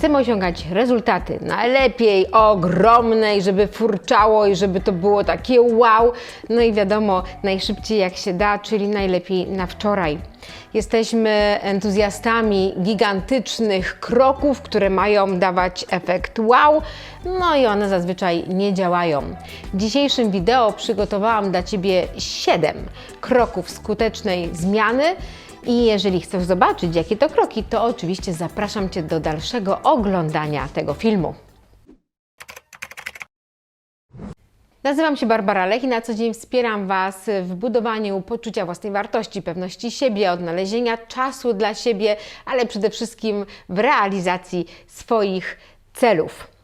Chcemy osiągać rezultaty najlepiej, ogromne i żeby furczało i żeby to było takie wow. No i wiadomo, najszybciej jak się da, czyli najlepiej na wczoraj. Jesteśmy entuzjastami gigantycznych kroków, które mają dawać efekt wow, no i one zazwyczaj nie działają. W dzisiejszym wideo przygotowałam dla Ciebie 7 kroków skutecznej zmiany. I jeżeli chcesz zobaczyć, jakie to kroki, to oczywiście zapraszam Cię do dalszego oglądania tego filmu. Nazywam się Barbara Lech i na co dzień wspieram Was w budowaniu poczucia własnej wartości, pewności siebie, odnalezienia czasu dla siebie, ale przede wszystkim w realizacji swoich celów.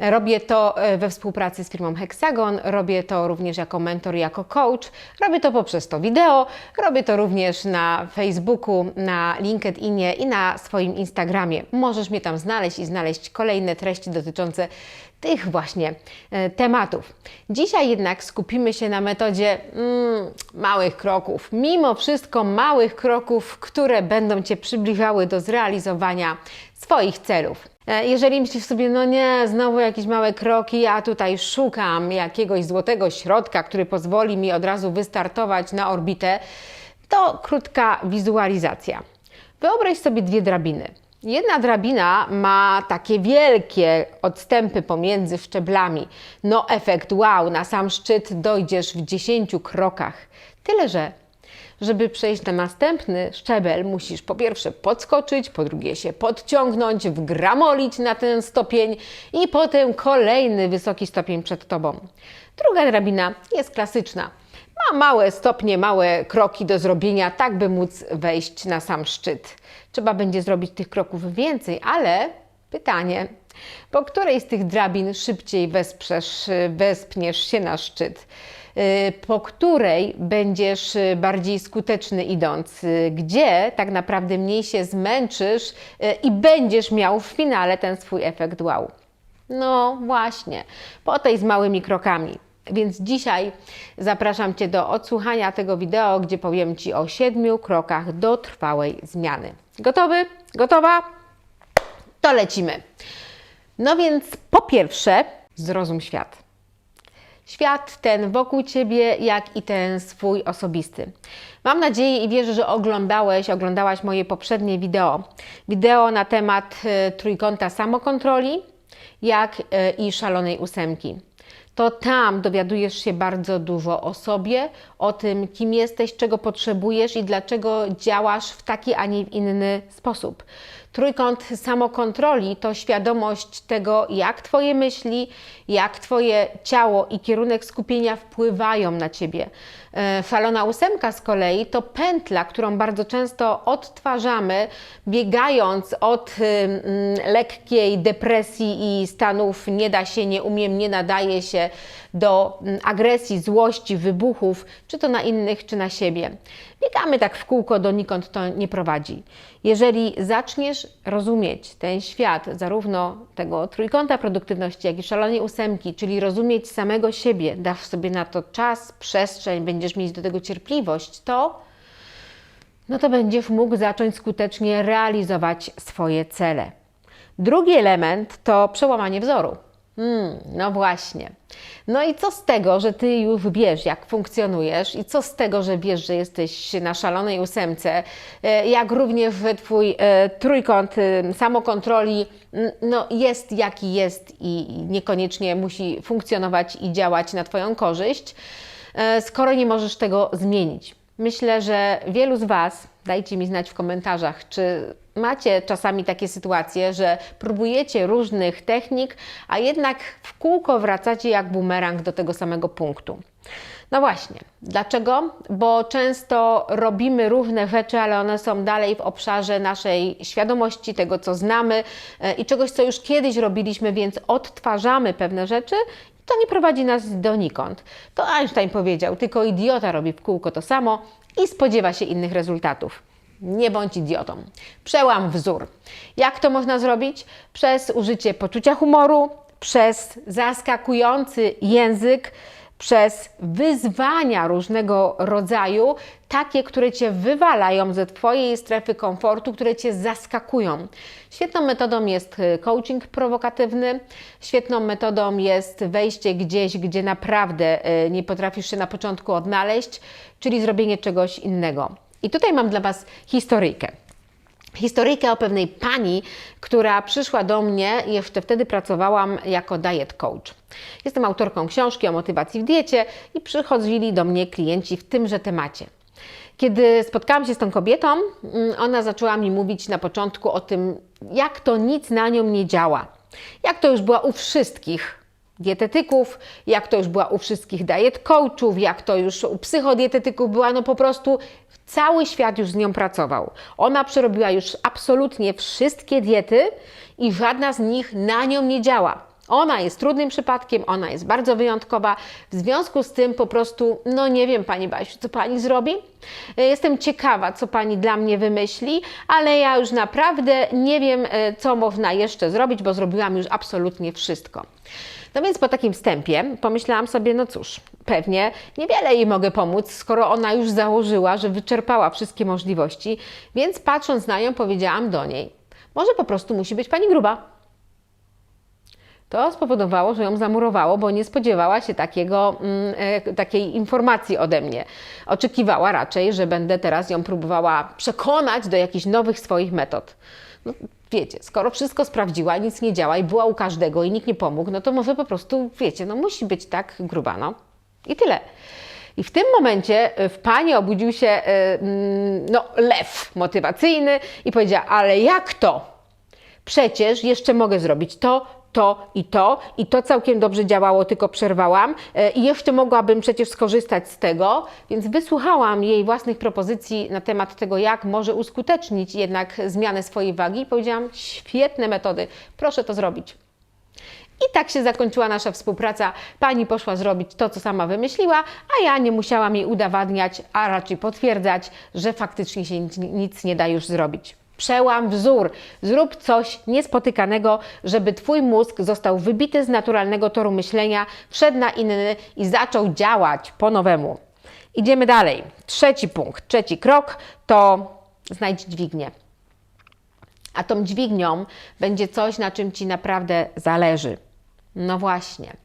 Robię to e, we współpracy z firmą Hexagon, robię to również jako mentor jako coach, robię to poprzez to wideo, robię to również na Facebooku, na LinkedInie i na swoim Instagramie. Możesz mnie tam znaleźć i znaleźć kolejne treści dotyczące tych właśnie e, tematów. Dzisiaj jednak skupimy się na metodzie mm, małych kroków. Mimo wszystko małych kroków, które będą Cię przybliżały do zrealizowania swoich celów. E, Jeżeli myślisz sobie, no nie, znowu jakieś małe kroki, ja tutaj szukam jakiegoś złotego środka, który pozwoli mi od razu wystartować na orbitę, to krótka wizualizacja. Wyobraź sobie dwie drabiny. Jedna drabina ma takie wielkie odstępy pomiędzy szczeblami. No, efekt wow, na sam szczyt dojdziesz w 10 krokach. Tyle, że żeby przejść na następny szczebel, musisz po pierwsze podskoczyć, po drugie się podciągnąć, wgramolić na ten stopień i potem kolejny wysoki stopień przed tobą. Druga drabina jest klasyczna. Ma małe stopnie, małe kroki do zrobienia, tak by móc wejść na sam szczyt. Trzeba będzie zrobić tych kroków więcej, ale pytanie, po której z tych drabin szybciej wesprzesz, wespniesz się na szczyt? Y, po której będziesz y, bardziej skuteczny idąc, y, gdzie tak naprawdę mniej się zmęczysz i będziesz miał w finale ten swój efekt wow. No właśnie, po tej z małymi krokami. Więc dzisiaj zapraszam Cię do odsłuchania tego wideo, gdzie powiem Ci o siedmiu krokach do trwałej zmiany. Gotowy? Gotowa? To lecimy. No więc po pierwsze, zrozum świat. Świat ten wokół Ciebie, jak i ten swój osobisty. Mam nadzieję i wierzę, że oglądałeś, oglądałaś moje poprzednie wideo. Wideo na temat e, trójkąta samokontroli, jak e, i szalonej ósemki. To tam dowiadujesz się bardzo dużo o sobie, o tym, kim jesteś, czego potrzebujesz i dlaczego działasz w taki, a nie w inny sposób. Trójkąt samokontroli to świadomość tego, jak Twoje myśli, jak Twoje ciało i kierunek skupienia wpływają na Ciebie. E, Szalona ósemka z kolei to pętla, którą bardzo często odtwarzamy, biegając od ym, lekkiej depresji i stanów nie da się, nie umiem, nie nadaje się do ym, agresji, złości, wybuchów, czy to na innych, czy na siebie. Biegamy tak w kółko, donikąd to nie prowadzi. Jeżeli zaczniesz rozumieć ten świat, zarówno tego trójkąta produktywności, jak i szalonej ósemki, czyli rozumieć samego siebie, dasz sobie na to czas, przestrzeń, będziesz mieć do tego cierpliwość, to no to będziesz mógł zacząć skutecznie realizować swoje cele. Drugi element to przełamanie wzoru. Hmm, no właśnie. No i co z tego, że ty już wiesz, jak funkcjonujesz, i co z tego, że wiesz, że jesteś na szalonej ósemce, e, jak również, twój e, trójkąt e, samokontroli no, jest jaki jest i niekoniecznie musi funkcjonować i działać na Twoją korzyść, skoro nie możesz tego zmienić. Myślę, że wielu z Was, dajcie mi znać w komentarzach, czy macie czasami takie sytuacje, że próbujecie różnych technik, a jednak w kółko wracacie jak bumerang do tego samego punktu. No właśnie, dlaczego? Bo często robimy różne rzeczy, ale one są dalej w obszarze naszej świadomości, tego co znamy e, i czegoś, co już kiedyś robiliśmy, więc odtwarzamy pewne rzeczy to nie prowadzi nas donikąd. To Einstein powiedział, tylko idiota robi w kółko to samo i spodziewa się innych rezultatów. Nie bądź idiotą. Przełam wzór. Jak to można zrobić? Przez użycie poczucia humoru, przez zaskakujący język, przez wyzwania różnego rodzaju, takie, które cię wywalają ze Twojej strefy komfortu, które cię zaskakują. Świetną metodą jest y, coaching prowokatywny, świetną metodą jest wejście gdzieś, gdzie naprawdę y, nie potrafisz się na początku odnaleźć, czyli zrobienie czegoś innego. I tutaj mam dla Was historyjkę historyjkę o pewnej pani, która przyszła do mnie, jeszcze wtedy pracowałam jako diet coach. Jestem autorką książki o motywacji w diecie i przychodzili do mnie klienci w tymże temacie. Kiedy spotkałam się z tą kobietą, mm, ona zaczęła mi mówić na początku o tym, jak to nic na nią nie działa. Jak to już była u wszystkich dietetyków, jak to już była u wszystkich diet coachów, jak to już u psychodietetyków była, no po prostu cały świat już z nią pracował. Ona przerobiła już absolutnie wszystkie diety i żadna z nich na nią nie działa. Ona jest trudnym przypadkiem, ona jest bardzo wyjątkowa. W związku z tym po prostu, no nie wiem, Pani Basiu, co Pani zrobi? Jestem ciekawa, co Pani dla mnie wymyśli, ale ja już naprawdę nie wiem, e, co można jeszcze zrobić, bo zrobiłam już absolutnie wszystko. No więc po takim wstępie pomyślałam sobie, no cóż, pewnie niewiele jej mogę pomóc, skoro ona już założyła, że wyczerpała wszystkie możliwości, więc patrząc na nią powiedziałam do niej, może po prostu musi być Pani gruba. To spowodowało, że ją zamurowało, bo nie spodziewała się takiego, mm, e, takiej informacji ode mnie. Oczekiwała raczej, że będę teraz ją próbowała przekonać do jakichś nowych swoich metod. No, wiecie, skoro wszystko sprawdziła, nic nie działa i była u każdego i nikt nie pomógł, no to może po prostu, wiecie, no musi być tak gruba, no. I tyle. I w tym momencie e, w pani obudził się e, mm, no, lew motywacyjny i powiedział: Ale jak to? Przecież jeszcze mogę zrobić to, to i to, i to całkiem dobrze działało, tylko przerwałam, e, i jeszcze mogłabym przecież skorzystać z tego, więc wysłuchałam jej własnych propozycji na temat tego, jak może uskutecznić jednak zmianę swojej wagi, i powiedziałam: świetne metody, proszę to zrobić. I tak się zakończyła nasza współpraca. Pani poszła zrobić to, co sama wymyśliła, a ja nie musiałam jej udowadniać, a raczej potwierdzać, że faktycznie się nic, nic nie da już zrobić. Przełam wzór. Zrób coś niespotykanego, żeby Twój mózg został wybity z naturalnego toru myślenia, wszedł na inny i zaczął działać po nowemu. Idziemy dalej. Trzeci punkt, trzeci krok to znajdź dźwignię. A tą dźwignią będzie coś, na czym Ci naprawdę zależy. No właśnie.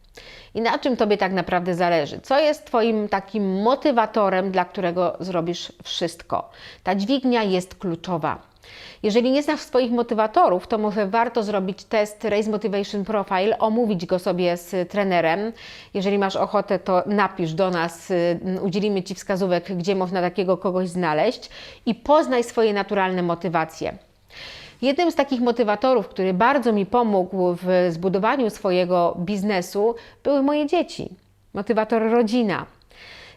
I na czym Tobie tak naprawdę zależy? Co jest Twoim takim motywatorem, dla którego zrobisz wszystko? Ta dźwignia jest kluczowa. Jeżeli nie znasz swoich motywatorów, to może warto zrobić test Race Motivation Profile, omówić go sobie z trenerem. Jeżeli masz ochotę, to napisz do nas, y, udzielimy Ci wskazówek, gdzie można takiego kogoś znaleźć i poznaj swoje naturalne motywacje. Jednym z takich motywatorów, który bardzo mi pomógł w zbudowaniu swojego biznesu, były moje dzieci. Motywator rodzina.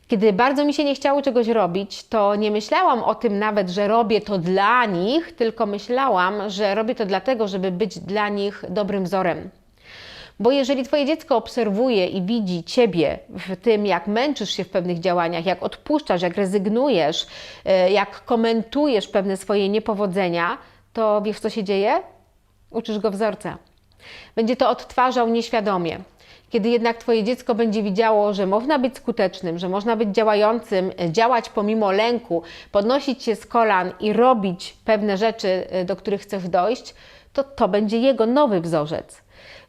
Kiedy bardzo mi się nie chciało czegoś robić, to nie myślałam o tym nawet, że robię to dla nich, tylko myślałam, że robię to dlatego, żeby być dla nich dobrym wzorem. Bo jeżeli Twoje dziecko obserwuje i widzi Ciebie w tym, jak męczysz się w pewnych działaniach, jak odpuszczasz, jak rezygnujesz, e, jak komentujesz pewne swoje niepowodzenia, to wiesz, co się dzieje? Uczysz go wzorca. Będzie to odtwarzał nieświadomie. Kiedy jednak Twoje dziecko będzie widziało, że można być skutecznym, że można być działającym, działać pomimo lęku, podnosić się z kolan i robić pewne rzeczy, y, do których chcesz dojść, to to będzie jego nowy wzorzec.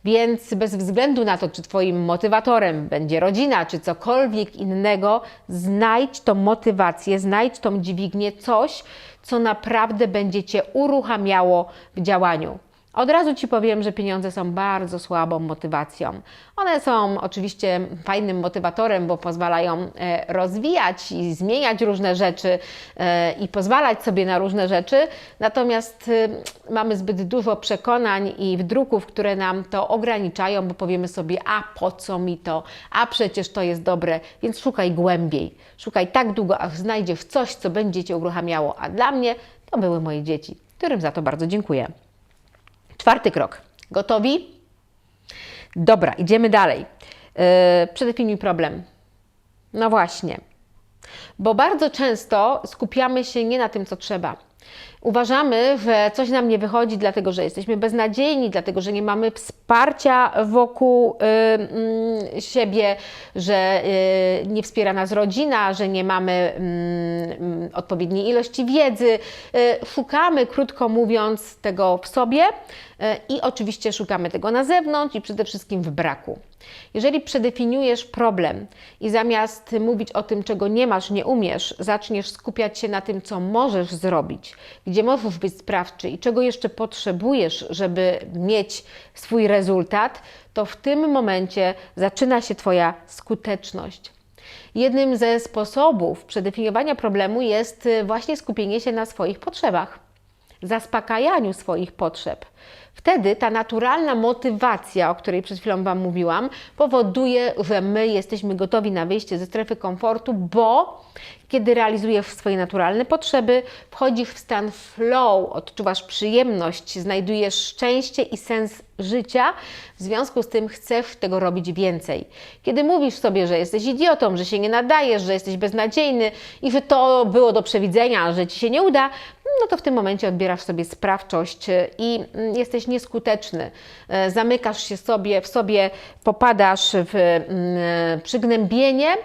Więc bez względu na to, czy Twoim motywatorem będzie rodzina, czy cokolwiek innego, znajdź tą motywację, znajdź tą dźwignię, coś, co naprawdę będzie Cię uruchamiało w działaniu. Od razu Ci powiem, że pieniądze są bardzo słabą motywacją. One są oczywiście fajnym motywatorem, bo pozwalają e, rozwijać i zmieniać różne rzeczy e, i pozwalać sobie na różne rzeczy, natomiast e, mamy zbyt dużo przekonań i wdruków, które nam to ograniczają, bo powiemy sobie, a po co mi to, a przecież to jest dobre, więc szukaj głębiej. Szukaj tak długo, aż znajdziesz coś, co będzie Cię uruchamiało, a dla mnie to były moje dzieci, którym za to bardzo dziękuję. Czwarty krok. Gotowi? Dobra, idziemy dalej. Yy, przedefiniuj problem. No właśnie. Bo bardzo często skupiamy się nie na tym, co trzeba. Uważamy, że coś nam nie wychodzi, dlatego że jesteśmy beznadziejni, dlatego że nie mamy wsparcia wokół y, y, siebie, że y, nie wspiera nas rodzina, że nie mamy mm, odpowiedniej ilości wiedzy. Y, szukamy, krótko mówiąc, tego w sobie y, i oczywiście szukamy tego na zewnątrz i przede wszystkim w braku. Jeżeli przedefiniujesz problem i zamiast mówić o tym, czego nie masz, nie umiesz, zaczniesz skupiać się na tym, co możesz zrobić, gdzie możesz być sprawczy i czego jeszcze potrzebujesz, żeby mieć swój rezultat, to w tym momencie zaczyna się Twoja skuteczność. Jednym ze sposobów przedefiniowania problemu jest y, właśnie skupienie się na swoich potrzebach, zaspokajaniu swoich potrzeb. Wtedy ta naturalna motywacja, o której przed chwilą Wam mówiłam, powoduje, że my jesteśmy gotowi na wyjście ze strefy komfortu, bo kiedy realizujesz swoje naturalne potrzeby, wchodzisz w stan flow, odczuwasz przyjemność, znajdujesz szczęście i sens życia, w związku z tym chcesz tego robić więcej. Kiedy mówisz sobie, że jesteś idiotą, że się nie nadajesz, że jesteś beznadziejny i że to było do przewidzenia, że ci się nie uda, no to w tym momencie odbierasz sobie sprawczość i mm, jesteś nieskuteczny. E, Zamykasz się sobie w sobie, popadasz w mm, przygnębienie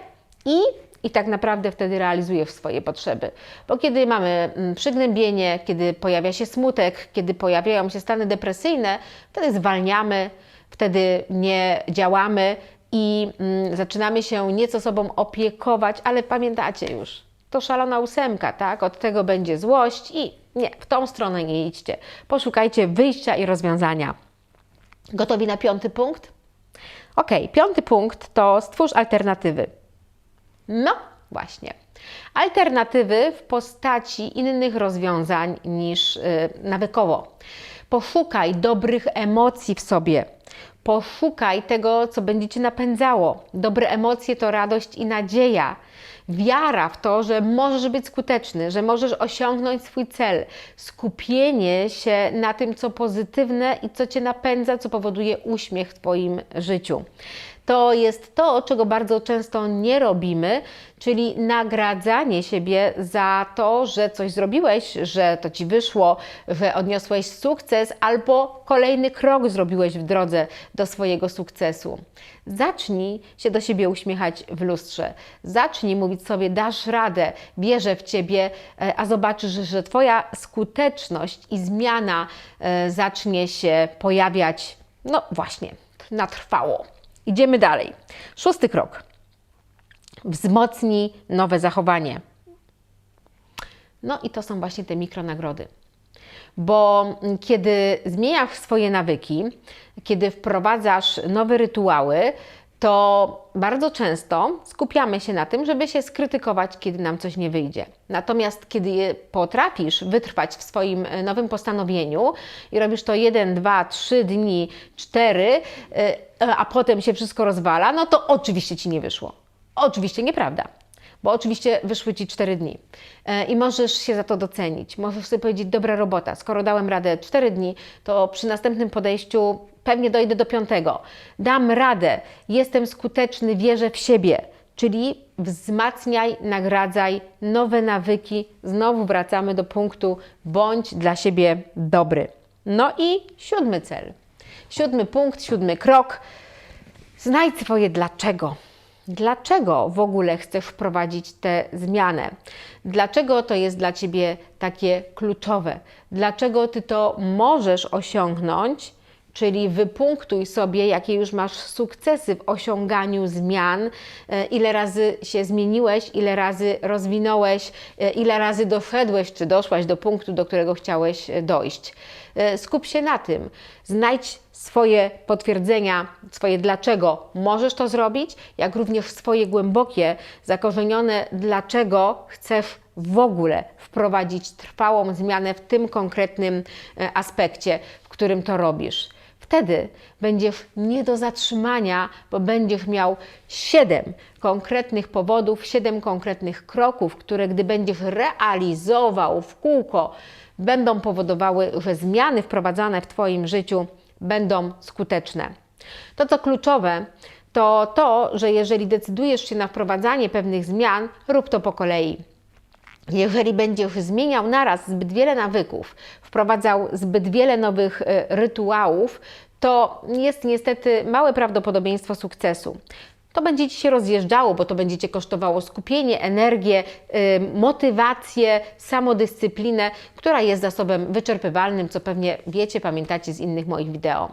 i i tak naprawdę wtedy realizujesz swoje potrzeby. Bo kiedy mamy mm, przygnębienie, kiedy pojawia się smutek, kiedy pojawiają się stany depresyjne, wtedy zwalniamy, wtedy nie działamy i zaczynamy się nieco sobą opiekować, ale pamiętacie już, to szalona ósemka, tak? Od tego będzie złość i nie, w tą stronę nie idźcie. Poszukajcie wyjścia i rozwiązania. Gotowi na piąty punkt? Ok, piąty punkt to stwórz alternatywy. No właśnie. Alternatywy w postaci innych rozwiązań niż yy, nawykowo. Poszukaj dobrych emocji w sobie. Poszukaj tego, co będzie Cię napędzało. Dobre emocje to radość i nadzieja. Wiara w to, że możesz być skuteczny, że możesz osiągnąć swój cel. Skupienie się na tym, co pozytywne i co Cię napędza, co powoduje uśmiech w Twoim życiu to jest to, czego bardzo często nie robimy, czyli nagradzanie siebie za to, że coś zrobiłeś, że to ci wyszło, że odniosłeś sukces, albo kolejny krok zrobiłeś w drodze do swojego sukcesu. Zacznij się do siebie uśmiechać w lustrze. Zacznij mówić sobie, dasz radę, wierzę w ciebie, e, a zobaczysz, że Twoja skuteczność i zmiana e, zacznie się pojawiać, no właśnie, na trwało. Idziemy dalej. Szósty krok. Wzmocnij nowe zachowanie. No i to są właśnie te mikronagrody. Bo kiedy zmieniasz swoje nawyki, kiedy wprowadzasz nowe rytuały, to bardzo często skupiamy się na tym, żeby się skrytykować, kiedy nam coś nie wyjdzie. Natomiast kiedy potrafisz wytrwać w swoim e, nowym postanowieniu i robisz to jeden, dwa, trzy dni, cztery, e, a potem się wszystko rozwala, no to oczywiście ci nie wyszło. Oczywiście nieprawda bo oczywiście wyszły Ci 4 dni e, i możesz się za to docenić. Możesz sobie powiedzieć, dobra robota, skoro dałem radę 4 dni, to przy następnym podejściu pewnie dojdę do piątego. Dam radę, jestem skuteczny, wierzę w siebie. Czyli wzmacniaj, nagradzaj nowe nawyki. Znowu wracamy do punktu bądź dla siebie dobry. No i siódmy cel. Siódmy punkt, siódmy krok. Znajdź swoje dlaczego. Dlaczego w ogóle chcesz wprowadzić tę zmianę? Dlaczego to jest dla Ciebie takie kluczowe? Dlaczego Ty to możesz osiągnąć? Czyli wypunktuj sobie, jakie już masz sukcesy w osiąganiu zmian, e, ile razy się zmieniłeś, ile razy rozwinąłeś, e, ile razy doszedłeś czy doszłaś do punktu, do którego chciałeś e, dojść. Skup się na tym. Znajdź swoje potwierdzenia, swoje dlaczego możesz to zrobić, jak również swoje głębokie, zakorzenione dlaczego chcesz w ogóle wprowadzić trwałą zmianę w tym konkretnym aspekcie, w którym to robisz. Wtedy będziesz nie do zatrzymania, bo będziesz miał siedem konkretnych powodów, siedem konkretnych kroków, które gdy będziesz realizował w kółko, będą powodowały, że zmiany wprowadzane w Twoim życiu będą skuteczne. To, co kluczowe, to to, że jeżeli decydujesz się na wprowadzanie pewnych zmian, rób to po kolei. jeżeli będzie zmieniał naraz zbyt wiele nawyków, wprowadzał zbyt wiele nowych e, rytuałów, to jest niestety małe prawdopodobieństwo sukcesu. To będzie Ci się rozjeżdżało, bo to będzie Cię kosztowało skupienie, energię, motywację, samodyscyplinę, która jest zasobem wyczerpywalnym, co pewnie wiecie, pamiętacie z innych moich wideo.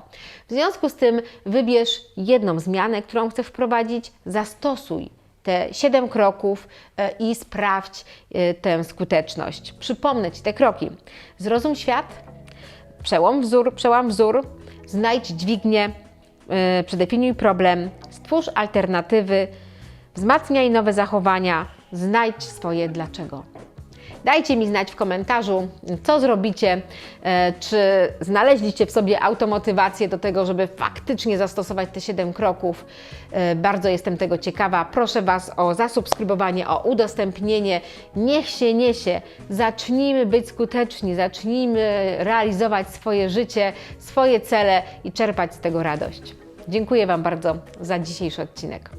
W związku z tym wybierz jedną zmianę, którą chcesz wprowadzić, zastosuj te 7 kroków e, i sprawdź e, tę skuteczność. Przypomnę Ci te kroki. Zrozum świat, przełom wzór, przełam wzór, znajdź dźwignię, yy, przedefiniuj problem, stwórz alternatywy, wzmacniaj nowe zachowania, znajdź swoje dlaczego. Dajcie mi znać w komentarzu, co zrobicie, e, czy znaleźliście w sobie automotywację do tego, żeby faktycznie zastosować te 7 kroków. E, Bardzo jestem tego ciekawa. Proszę Was o zasubskrybowanie, o udostępnienie. Niech się niesie. Zacznijmy być skuteczni, zacznijmy realizować swoje życie, swoje cele i czerpać z tego radość. Dziękuję Wam bardzo za dzisiejszy odcinek.